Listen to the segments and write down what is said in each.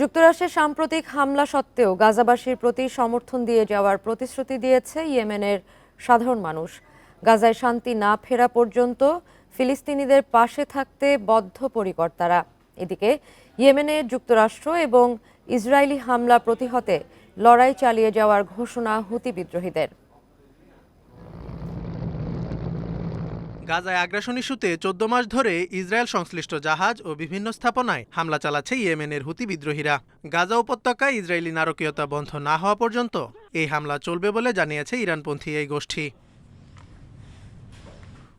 যুক্তরাষ্ট্রের সাম্প্রতিক হামলা সত্ত্বেও গাজাবাসীর প্রতি সমর্থন দিয়ে যাওয়ার প্রতিশ্রুতি দিয়েছে ইয়েমেনের সাধারণ মানুষ। গাজায় শান্তি না ফেরা পর্যন্ত ফিলিস্তিনিদের পাশে থাকতে বদ্ধপরিকর তারা এদিকে ইয়েমেনে যুক্তরাষ্ট্র এবং ইসরায়েলি হামলা প্রতিহতে লড়াই চালিয়ে যাওয়ার ঘোষণা হুতি বিদ্রোহীদের। গাজায় আগ্রাসন ইস্যুতে চোদ্দ মাস ধরে ইসরায়েল সংশ্লিষ্ট জাহাজ ও বিভিন্ন স্থাপনায় হামলা চালাচ্ছে ইয়েমেনের হুতি বিদ্রোহীরা। গাজা উপত্যকায় ইসরায়েলি নারকীয়তা বন্ধ না হওয়া পর্যন্ত এই হামলা চলবে বলে জানিয়েছে ইরানপন্থী এই গোষ্ঠী।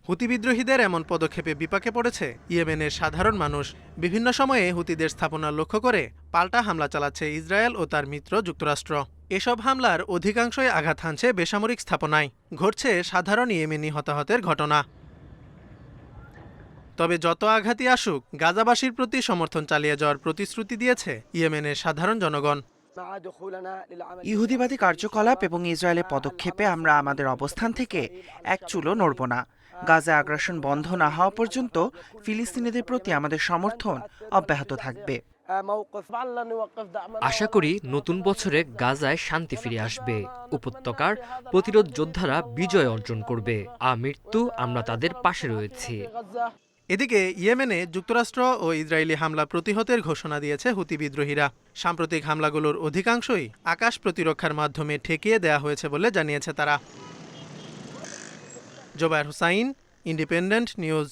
হুতি বিদ্রোহীদের এমন পদক্ষেপে বিপাকে পড়েছে ইয়েমেনের সাধারণ মানুষ। বিভিন্ন সময়ে হুতিদের স্থাপনা লক্ষ্য করে পাল্টা হামলা চালাচ্ছে ইসরায়েল ও তার মিত্র যুক্তরাষ্ট্র। এসব হামলার অধিকাংশই আঘাত হানছে বেসামরিক স্থাপনায়। ঘটছে সাধারণ ইয়েমেনি হতাহতের ঘটনা। তবে যত আঘাতই আসুক গাজাবাসীর প্রতি সমর্থন চালিয়ে যাওয়ার প্রতিশ্রুতি দিয়েছে ইয়েমেনের সাধারণ জনগণ। ইহুদিবাদী কার্যকলাপ এবং ইসরায়েলের পদক্ষেপে আমরা আমাদের অবস্থান থেকে এক চুলো নড়ব না। গাজা আগ্রাসন বন্ধ না হওয়া পর্যন্ত ফিলিস্তিনিদের প্রতি আমাদের সমর্থন অব্যাহত থাকবে। আশা করি নতুন বছরে গাজায় শান্তি ফিরে আসবে। উপত্যকার প্রতিরোধ যোদ্ধারা বিজয় অর্জন করবে। আমৃত্যু আমরা তাদের পাশে রয়েছি। এদিকে ইয়েমেনে যুক্তরাষ্ট্র ও ইসরায়েলি হামলা প্রতিহতের ঘোষণা দিয়েছে হুতি বিদ্রোহীরা। সাম্প্রতিক হামলাগুলোর অধিকাংশই আকাশ প্রতিরক্ষার মাধ্যমে ঠেকিয়ে দেয়া হয়েছে বলে জানিয়েছে তারা। Zobayer Hussain, independent news.